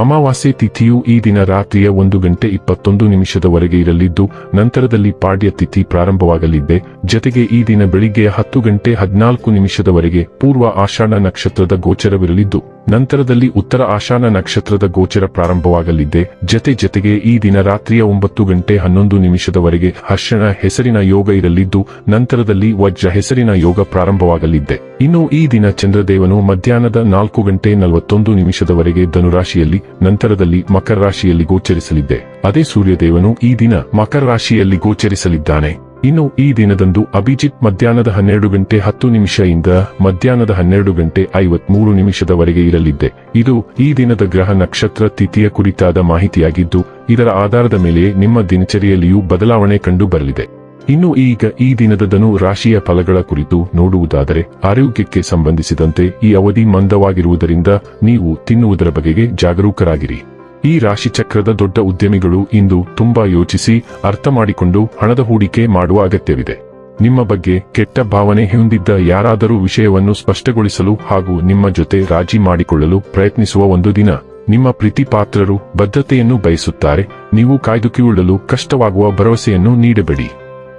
ಅಮಾವಾಸ್ಯೆ ತಿಥಿಯು ಈ ದಿನ ರಾತ್ರಿಯ ಒಂದು ಗಂಟೆ ಇಪ್ಪತ್ತೊಂದು ನಿಮಿಷದವರೆಗೆ ಇರಲಿದ್ದು, ನಂತರದಲ್ಲಿ ಪಾಡ್ಯ ತಿಥಿ ಪ್ರಾರಂಭವಾಗಲಿದೆ ಜತೆಗೆ ಈ ದಿನ ಬೆಳಿಗ್ಗೆ ಹತ್ತು ಗಂಟೆ ಹದಿನಾಲ್ಕು ನಿಮಿಷದವರೆಗೆ ಪೂರ್ವ ಆಷಾಢ ನಕ್ಷತ್ರದ ಗೋಚರವಿರಲಿದ್ದು. ನಂತರದಲ್ಲಿ ಉತ್ತರ ಆಶಾನ ನಕ್ಷತ್ರದ ಗೋಚರ ಪ್ರಾರಂಭವಾಗಲಿದೆ. ಜತೆ ಜತೆಗೆ ಈ ದಿನ ರಾತ್ರಿಯ ಒಂಬತ್ತು ಗಂಟೆ ಹನ್ನೊಂದು ನಿಮಿಷದವರೆಗೆ ಹರ್ಷಣ ಹೆಸರಿನ ಯೋಗ ಇರಲಿದ್ದು, ನಂತರದಲ್ಲಿ ವಜ್ರ ಹೆಸರಿನ ಯೋಗ ಪ್ರಾರಂಭವಾಗಲಿದೆ. ಇನ್ನು ಈ ದಿನ ಚಂದ್ರದೇವನು ಮಧ್ಯಾಹ್ನದ ನಾಲ್ಕು ಗಂಟೆ ನಲವತ್ತೊಂದು ನಿಮಿಷದವರೆಗೆ ಧನುರಾಶಿಯಲ್ಲಿ, ನಂತರದಲ್ಲಿ ಮಕರ ರಾಶಿಯಲ್ಲಿ ಗೋಚರಿಸಲಿದ್ದೆ ಅದೇ ಸೂರ್ಯದೇವನು ಈ ದಿನ ಮಕರ ರಾಶಿಯಲ್ಲಿ ಗೋಚರಿಸಲಿದ್ದಾನೆ. ಇನ್ನು ಈ ದಿನದಂದು ಅಭಿಜಿತ್ ಮಧ್ಯಾಹ್ನದ ಹನ್ನೆರಡು ಗಂಟೆ ಹತ್ತು ನಿಮಿಷದಿಂದ ಮಧ್ಯಾಹ್ನದ ಹನ್ನೆರಡು ಗಂಟೆ ಐವತ್ಮೂರು ನಿಮಿಷದವರೆಗೆ ಇರಲಿದ್ದೆ. ಇದು ಈ ದಿನದ ಗ್ರಹ ನಕ್ಷತ್ರ ತಿಥಿಯ ಕುರಿತಾದ ಮಾಹಿತಿಯಾಗಿದ್ದು, ಇದರ ಆಧಾರದ ಮೇಲೆ ನಿಮ್ಮ ದಿನಚರಿಯಲ್ಲಿಯೂ ಬದಲಾವಣೆ ಕಂಡು ಬರಲಿದೆ ಇನ್ನು ಈಗ ಈ ದಿನದ ಧನು ರಾಶಿಯ ಫಲಗಳ ಕುರಿತು ನೋಡುವುದಾದರೆ, ಆರೋಗ್ಯಕ್ಕೆ ಸಂಬಂಧಿಸಿದಂತೆ ಈ ಅವಧಿ ಮಂದವಾಗಿರುವುದರಿಂದ ನೀವು ತಿನ್ನುವುದರ ಬಗೆಗೆ ಜಾಗರೂಕರಾಗಿರಿ. ಈ ರಾಶಿಚಕ್ರದ ದೊಡ್ಡ ಉದ್ಯಮಿಗಳು ಇಂದು ತುಂಬಾ ಯೋಚಿಸಿ ಅರ್ಥ ಮಾಡಿಕೊಂಡು ಹಣದ ಹೂಡಿಕೆ ಮಾಡುವ ಅಗತ್ಯವಿದೆ. ನಿಮ್ಮ ಬಗ್ಗೆ ಕೆಟ್ಟ ಭಾವನೆ ಹೊಂದಿದ್ದ ಯಾರಾದರೂ ವಿಷಯವನ್ನು ಸ್ಪಷ್ಟಗೊಳಿಸಲು ಹಾಗೂ ನಿಮ್ಮ ಜೊತೆ ರಾಜಿ ಮಾಡಿಕೊಳ್ಳಲು ಪ್ರಯತ್ನಿಸುವ ಒಂದು ದಿನ. ನಿಮ್ಮ ಪ್ರೀತಿಪಾತ್ರರು ಬದ್ಧತೆಯನ್ನು ಬಯಸುತ್ತಾರೆ. ನೀವು ಕಾಯ್ದುಕೊಳ್ಳಲು ಕಷ್ಟವಾಗುವ ಭರವಸೆಯನ್ನು ನೀಡಬೇಡಿ.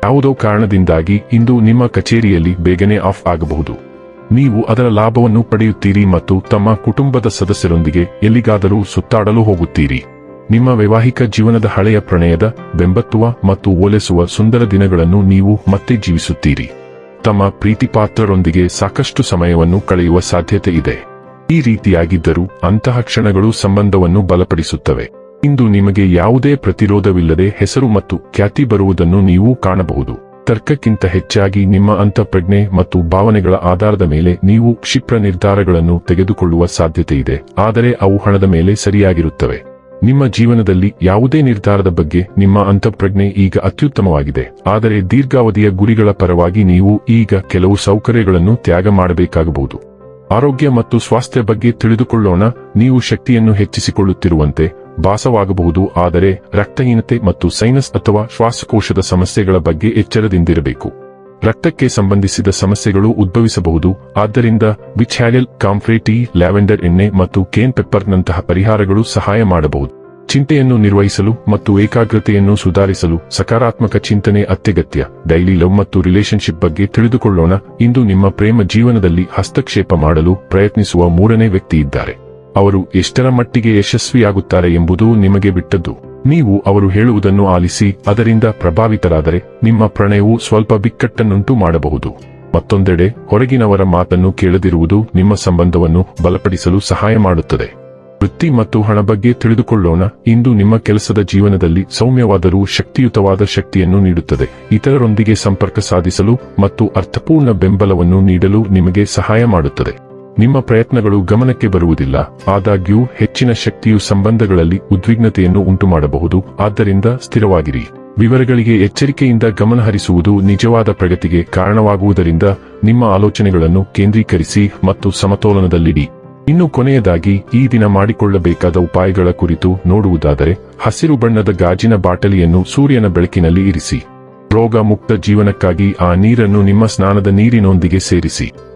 ಯಾವುದೋ ಕಾರಣದಿಂದಾಗಿ ಇಂದು ನಿಮ್ಮ ಕಚೇರಿಯಲ್ಲಿ ಬೇಗನೆ ಆಫ್ ಆಗಬಹುದು. ನೀವು ಅದರ ಲಾಭವನ್ನು ಪಡೆಯುತ್ತೀರಿ ಮತ್ತು ತಮ್ಮ ಕುಟುಂಬದ ಸದಸ್ಯರೊಂದಿಗೆ ಎಲ್ಲಿಗಾದರೂ ಸುತ್ತಾಡಲು ಹೋಗುತ್ತೀರಿ. ನಿಮ್ಮ ವೈವಾಹಿಕ ಜೀವನದ ಹಳೆಯ ಪ್ರಣಯದ ಬೆಂಬತ್ತುವ ಮತ್ತು ಓಲೆಸುವ ಸುಂದರ ದಿನಗಳನ್ನು ನೀವು ಮತ್ತೆ ಜೀವಿಸುತ್ತೀರಿ. ತಮ್ಮ ಪ್ರೀತಿಪಾತ್ರರೊಂದಿಗೆ ಸಾಕಷ್ಟು ಸಮಯವನ್ನು ಕಳೆಯುವ ಸಾಧ್ಯತೆ ಇದೆ. ಈ ರೀತಿಯಾಗಿದ್ದರೂ ಅಂತಹ ಕ್ಷಣಗಳು ಸಂಬಂಧವನ್ನು ಬಲಪಡಿಸುತ್ತವೆ. ಇಂದು ನಿಮಗೆ ಯಾವುದೇ ಪ್ರತಿರೋಧವಿಲ್ಲದೆ ಹೆಸರು ಮತ್ತು ಖ್ಯಾತಿ ಬರುವುದನ್ನು ನೀವು ಕಾಣಬಹುದು. ತರ್ಕಕ್ಕಿಂತ ಹೆಚ್ಚಾಗಿ ನಿಮ್ಮ ಅಂತಃಪ್ರಜ್ಞೆ ಮತ್ತು ಭಾವನೆಗಳ ಆಧಾರದ ಮೇಲೆ ನೀವು ಕ್ಷಿಪ್ರ ನಿರ್ಧಾರಗಳನ್ನು ತೆಗೆದುಕೊಳ್ಳುವ ಸಾಧ್ಯತೆ ಇದೆ ಆದರೆ ಅವು ಹಣದ ಮೇಲೆ ಸರಿಯಾಗಿರುತ್ತವೆ. ನಿಮ್ಮ ಜೀವನದಲ್ಲಿ ಯಾವುದೇ ನಿರ್ಧಾರದ ಬಗ್ಗೆ ನಿಮ್ಮ ಅಂತಃಪ್ರಜ್ಞೆ ಈಗ ಅತ್ಯುತ್ತಮವಾಗಿದೆ. ಆದರೆ ದೀರ್ಘಾವಧಿಯ ಗುರಿಗಳ ಪರವಾಗಿ ನೀವು ಈಗ ಕೆಲವು ಸೌಕರ್ಯಗಳನ್ನು ತ್ಯಾಗ ಮಾಡಬೇಕಾಗಬಹುದು. ಆರೋಗ್ಯ ಮತ್ತು ಸ್ವಾಸ್ಥ್ಯ ಬಗ್ಗೆ ತಿಳಿದುಕೊಳ್ಳೋಣ. ನೀವು ಶಕ್ತಿಯನ್ನು ಹೆಚ್ಚಿಸಿಕೊಳ್ಳುತ್ತಿರುವಂತೆ ಭಾಸವಾಗಬಹುದು, ಆದರೆ ರಕ್ತಹೀನತೆ ಮತ್ತು ಸೈನಸ್ ಅಥವಾ ಶ್ವಾಸಕೋಶದ ಸಮಸ್ಯೆಗಳ ಬಗ್ಗೆ ಎಚ್ಚರದಿಂದಿರಬೇಕು. ರಕ್ತಕ್ಕೆ ಸಂಬಂಧಿಸಿದ ಸಮಸ್ಯೆಗಳು ಉದ್ಭವಿಸಬಹುದು, ಆದ್ದರಿಂದ ವಿಚ್ ಹ್ಯಾಗಲ್ ಕಾಂಫ್ರೇಟಿ ಲ್ಯಾವೆಂಡರ್ ಎಣ್ಣೆ ಮತ್ತು ಕೇನ್ ಪೆಪ್ಪರ್ನಂತಹ ಪರಿಹಾರಗಳು ಸಹಾಯ ಮಾಡಬಹುದು. ಚಿಂತೆಯನ್ನು ನಿರ್ವಹಿಸಲು ಮತ್ತು ಏಕಾಗ್ರತೆಯನ್ನು ಸುಧಾರಿಸಲು ಸಕಾರಾತ್ಮಕ ಚಿಂತನೆ ಅತ್ಯಗತ್ಯ. ಡೈಲಿ ಲವ್ ಮತ್ತು ರಿಲೇಶನ್ಶಿಪ್ ಬಗ್ಗೆ ತಿಳಿದುಕೊಳ್ಳೋಣ. ಇಂದು ನಿಮ್ಮ ಪ್ರೇಮ ಜೀವನದಲ್ಲಿ ಹಸ್ತಕ್ಷೇಪ ಮಾಡಲು ಪ್ರಯತ್ನಿಸುವ ಮೂರನೇ ವ್ಯಕ್ತಿ ಇದ್ದಾರೆ. ಅವರು ಎಷ್ಟರ ಮಟ್ಟಿಗೆ ಯಶಸ್ವಿಯಾಗುತ್ತಾರೆ ಎಂಬುದು ನಿಮಗೆ ಬಿಟ್ಟದ್ದು. ನೀವು ಅವರು ಹೇಳುವುದನ್ನು ಆಲಿಸಿ, ಅದರಿಂದ ಪ್ರಭಾವಿತರಾದರೆ ನಿಮ್ಮ ಪ್ರಣಯವು ಸ್ವಲ್ಪ ಬಿಕ್ಕಟ್ಟನ್ನುಂಟು ಮಾಡಬಹುದು. ಮತ್ತೊಂದೆಡೆ, ಹೊರಗಿನವರ ಮಾತನ್ನು ಕೇಳದಿರುವುದು ನಿಮ್ಮ ಸಂಬಂಧವನ್ನು ಬಲಪಡಿಸಲು ಸಹಾಯ ಮಾಡುತ್ತದೆ. ವೃತ್ತಿ ಮತ್ತು ಹಣ ಬಗ್ಗೆ ತಿಳಿದುಕೊಳ್ಳೋಣ. ಇಂದು ನಿಮ್ಮ ಕೆಲಸದ ಜೀವನದಲ್ಲಿ ಸೌಮ್ಯವಾದರೂ ಶಕ್ತಿಯುತವಾದ ಶಕ್ತಿಯನ್ನು ನೀಡುತ್ತದೆ. ಇತರರೊಂದಿಗೆ ಸಂಪರ್ಕ ಸಾಧಿಸಲು ಮತ್ತು ಅರ್ಥಪೂರ್ಣ ಬೆಂಬಲವನ್ನು ನೀಡಲು ನಿಮಗೆ ಸಹಾಯ ಮಾಡುತ್ತದೆ. ನಿಮ್ಮ ಪ್ರಯತ್ನಗಳು ಗಮನಕ್ಕೆ ಬರುವುದಿಲ್ಲ. ಆದಾಗ್ಯೂ, ಹೆಚ್ಚಿನ ಶಕ್ತಿಯು ಸಂಬಂಧಗಳಲ್ಲಿ ಉದ್ವಿಗ್ನತೆಯನ್ನು ಉಂಟುಮಾಡಬಹುದು. ಆದ್ದರಿಂದ ಸ್ಥಿರವಾಗಿರಿ. ವಿವರಗಳಿಗೆ ಎಚ್ಚರಿಕೆಯಿಂದ ಗಮನಹರಿಸುವುದು ನಿಜವಾದ ಪ್ರಗತಿಗೆ ಕಾರಣವಾಗುವುದರಿಂದ ನಿಮ್ಮ ಆಲೋಚನೆಗಳನ್ನು ಕೇಂದ್ರೀಕರಿಸಿ ಮತ್ತು ಸಮತೋಲನದಲ್ಲಿಡಿ. ಇನ್ನು ಕೊನೆಯದಾಗಿ, ಈ ದಿನ ಮಾಡಿಕೊಳ್ಳಬೇಕಾದ ಉಪಾಯಗಳ ಕುರಿತು ನೋಡುವುದಾದರೆ, ಹಸಿರು ಬಣ್ಣದ ಗಾಜಿನ ಬಾಟಲಿಯನ್ನು ಸೂರ್ಯನ ಬೆಳಕಿನಲ್ಲಿ ಇರಿಸಿ. ರೋಗ ಮುಕ್ತ ಜೀವನಕ್ಕಾಗಿ ಆ ನೀರನ್ನು ನಿಮ್ಮ ಸ್ನಾನದ ನೀರಿನೊಂದಿಗೆ ಸೇರಿಸಿ.